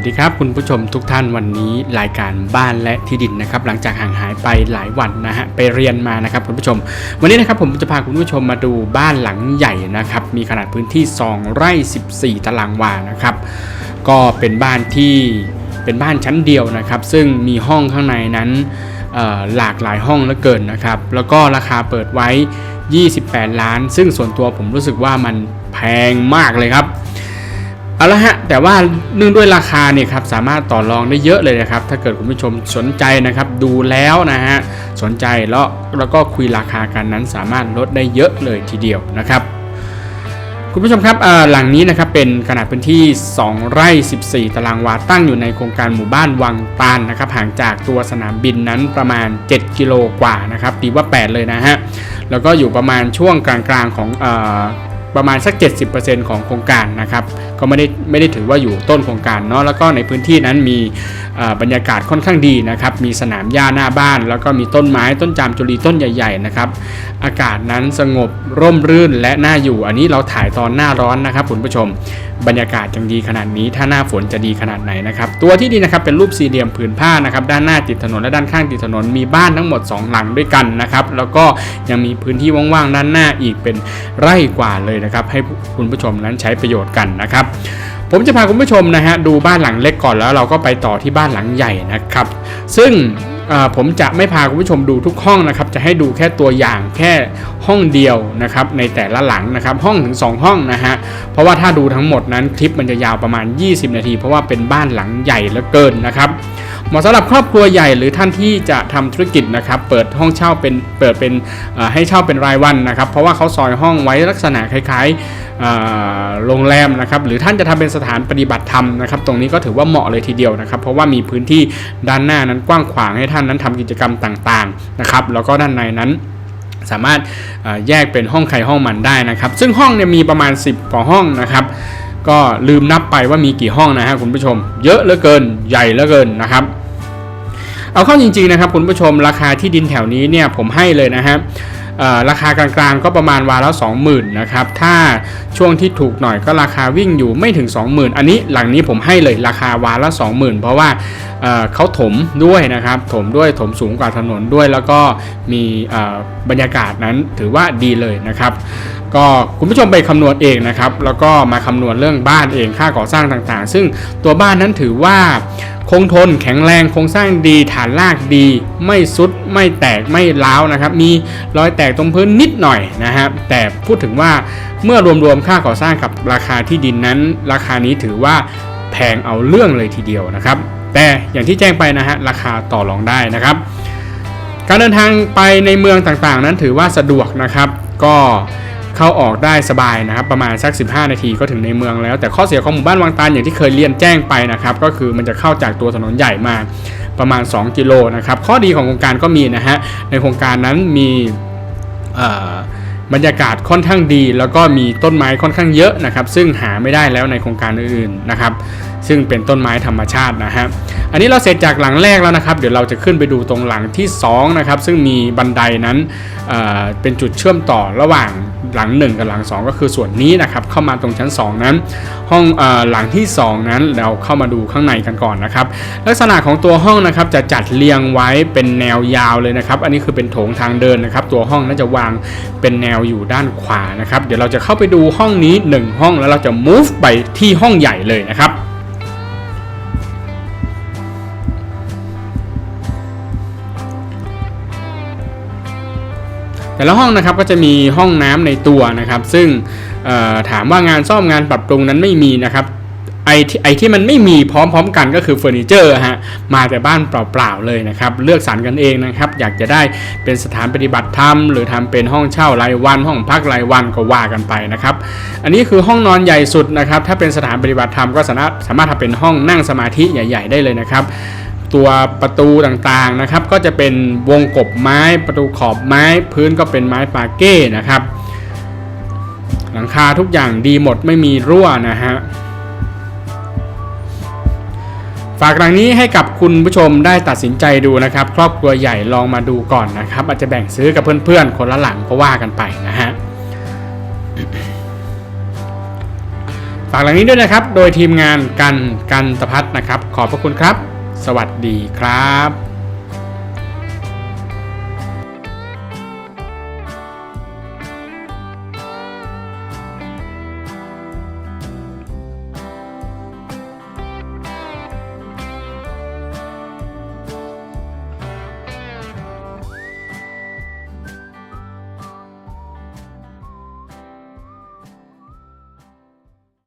วัสดีครับคุณผู้ชมทุกท่านวันนี้รายการบ้านและที่ดินนะครับหลังจากห่างหายไปหลายวันนะฮะไปเรียนมานะครับคุณผู้ชม วันนี้นะครับผมจะพาคุณผู้ชมมาดูบ้านหลังใหญ่นะครับมีขนาดพื้นที่ 2 ไร่ 14 ตารางวานะครับก็เป็นบ้านที่เป็นบ้านชั้นเดียวนะครับซึ่งมีห้องข้างในนั้นหลากหลายห้องเหลือเกินนะครับแล้วก็ราคาเปิดไว้ 28 ล้าน ซึ่งส่วนตัวผมรู้สึกว่ามันแพงมากเลยครับ เอาละฮะแต่ว่าเนื่องด้วยราคาเนี่ยครับสามารถต่อรองได้เยอะเลยนะครับ ถ้าเกิดคุณผู้ชมสนใจนะครับ ดูแล้วนะฮะสนใจแล้วแล้วก็คุยราคากันนั้นสามารถลดได้เยอะเลยทีเดียวนะครับ คุณผู้ชมครับหลังนี้นะครับเป็นขนาดพื้นที่ 2 ไร่ 14 ตารางวาตั้งอยู่ในโครงการหมู่บ้านวังตาลนะครับห่างจากตัวสนามบินนั้นประมาณ 7 กิโลกว่านะครับตีว่า 8 เลยนะฮะแล้วก็อยู่ประมาณช่วงกลางๆของเอ่อ ประมาณสัก 70%ของโครงการนะครับก็ไม่ได้ไม่ได้ถือว่าอยู่ต้นโครงการเนาะแล้วก็ในพื้นที่นั้นมีบรรยากาศค่อนข้างดีนะครับมีสนามหญ้าหน้าบ้าน แล้วก็มีต้นไม้ต้นจามจุลีต้นใหญ่ๆนะครับอากาศนั้นสงบร่มรื่นและน่าอยู่ อันนี้เราถ่ายตอนหน้าร้อนนะครับคุณผู้ชม บรรยากาศยังดีขนาดนี้ ถ้าหน้าฝนจะดีขนาดไหนนะครับตัวที่ดีนะครับเป็นรูปสี่เหลี่ยมผืนผ้านะครับด้านหน้าติดถนนและด้านข้างติดถนนมีบ้านทั้งหมด 2 หลังด้วยกันนะครับแล้วก็ยังมีพื้นที่ว่างๆด้านหน้าอีกเป็นไร่กว่าเลยนะครับ ให้คุณผู้ชมนั้นใช้ประโยชน์กันนะครับ ผมจะพาคุณผู้ชมนะฮะดูบ้านหลังเล็กก่อนแล้วเราก็ไปต่อที่บ้านหลังใหญ่นะครับ ซึ่งผมจะไม่พาคุณผู้ชมดูทุกห้องนะครับ จะให้ดูแค่ตัวอย่างแค่ห้องเดียวนะครับ ในแต่ละหลังนะครับ ห้องถึง 2 ห้องนะฮะ เพราะว่าถ้าดูทั้งหมดนั้นคลิปมันจะยาวประมาณ 20 นาที เพราะว่าเป็นบ้านหลังใหญ่เหลือเกินนะครับ เหมาะสำหรับครอบครัวใหญ่หรือท่านที่จะทำธุรกิจนะครับเปิดห้องเช่าเป็นเปิดเป็นให้เช่าเป็นรายวันนะครับเพราะว่าเขาซอยห้องไว้ลักษณะคล้ายๆโรงแรมนะครับหรือท่านจะทำเป็นสถานปฏิบัติธรรมนะครับตรงนี้ก็ถือว่าเหมาะเลยทีเดียวนะครับ เพราะว่ามีพื้นที่ด้านหน้านั้นกว้างขวางให้ท่านนั้นทำกิจกรรมต่างๆนะครับแล้วก็ด้านในนั้นสามารถแยกเป็นห้องใครห้องมันได้นะครับ ซึ่งห้องเนี่ยมีประมาณ 10กว่าห้องนะครับ ก็ลืมนับไปว่ามีกี่ห้องนะฮะคุณผู้ชม เยอะเหลือเกินใหญ่เหลือเกินนะครับ เอาเข้าจริงๆนะครับคุณผู้ชมราคาที่ดินแถวนี้เนี่ยผมให้เลยนะครับราคากลางๆก็ประมาณวาละ20,000นะครับถ้าช่วงที่ถูกหน่อยก็ราคาวิ่งอยู่ไม่ถึง 20,000 อันนี้หลังนี้ผมให้เลยราคาวาละ20,000 เพราะว่า เขาถมด้วยนะครับถมด้วยถมสูงกว่าถนนด้วย แล้วก็มีบรรยากาศนั้นถือว่าดีเลยนะครับ ก็คุณผู้ชมไปคำนวณเองนะครับ แล้วก็มาคำนวณเรื่องบ้านเองค่าก่อสร้างต่างๆ ซึ่งตัวบ้านนั้นถือว่าคงทนแข็งแรงโครงสร้างดีฐานรากดี ไม่ซุดไม่แตกไม่ร้าวนะครับ มีรอยแตกตรงพื้นนิดหน่อยนะครับแต่พูดถึงว่าเมื่อรวมๆค่าก่อสร้างกับราคาที่ดินนั้น ราคานี้ถือว่าแพงเอาเรื่องเลยทีเดียวนะครับ แต่อย่างที่แจ้งไปนะฮะราคาต่อรองได้นะครับ การเดินทางไปในเมืองต่างๆ นั้นถือว่าสะดวกนะครับ ก็เข้าออกได้สบายนะครับ ประมาณสัก 15 นาทีก็ถึงในเมืองแล้ว แต่ข้อเสียของหมู่บ้านวังตาลอย่างที่เคยเรียนแจ้งไปนะครับ ก็คือมันจะเข้าจากตัวถนนใหญ่มาประมาณ 2 กิโลนะครับ ข้อดีของโครงการก็มีนะฮะในโครงการนั้นมีบรรยากาศค่อนข้างดี แล้วก็มีต้นไม้ค่อนข้างเยอะนะครับ ซึ่งหาไม่ได้แล้วในโครงการอื่นๆนะครับ ซึ่งเป็นต้นไม้ธรรมชาตินะฮะอันนี้เราเสร็จจากหลังแรกแล้วนะครับ เดี๋ยวเราจะขึ้นไปดูตรงหลังที่2นะครับซึ่งมีบันไดนั้นเเป็นจุดเชื่อมต่อระหว่างหลัง 1 กับหลัง 2 ก็คือส่วนนี้นะครับเข้ามาตรงชั้น 2 นั้น ห้องอหลังที่ 2 นั้นเราเข้ามาดูข้างในกันก่อนนะครับ ลักษณะของตัวห้องนะครับจะจัดเรียงไว้เป็นแนวยาวเลยนะครับ อันนี้คือเป็นโถงทางเดินนะครับ ตัวห้องน่าจะวางเป็นแนวอยู่ด้านขวานะครับ เดี๋ยวเราจะเข้าไปดูห้องนี้ 1 ห้องแล้วเราจะ move ไปที่ห้องใหญ่เลยนะครับ แต่ละห้องนะครับก็จะมีห้องน้ำในตัวนะครับ ซึ่งถามว่างานซ่อมงานปรับปรุงนั้นไม่มีนะครับไอที่ไอที่มันไม่มีพร้อมๆกันก็คือเฟอร์นิเจอร์ฮะมาแต่บ้านเปล่าๆเลยนะครับ เลือกสรรกันเองนะครับ อยากจะได้เป็นสถานปฏิบัติธรรมหรือทำเป็นห้องเช่ารายวัน ห้องพักรายวันก็ว่ากันไปนะครับ อันนี้คือห้องนอนใหญ่สุดนะครับ ถ้าเป็นสถานปฏิบัติธรรมก็สามารถสามารถทำเป็นห้องนั่งสมาธิใหญ่ ๆ ได้เลยนะครับ ตัวประตูต่างๆนะครับ ก็จะเป็นวงกบไม้ประตูขอบไม้พื้นก็เป็นไม้ปาเก้นะครับ หลังคาทุกอย่างดีหมดไม่มีรั่วนะฮะฝากหลังนี้ให้กับคุณผู้ชมได้ตัดสินใจดูนะครับ ครอบครัวใหญ่ลองมาดูก่อนนะครับ อาจจะแบ่งซื้อกับเพื่อนๆ คนละหลังก็ว่ากันไปนะฮะฝากหลังนี้ด้วยนะครับ โดยทีมงานกันกันตพัฒน์นะครับ ขอบพระคุณครับ สวัสดีครับ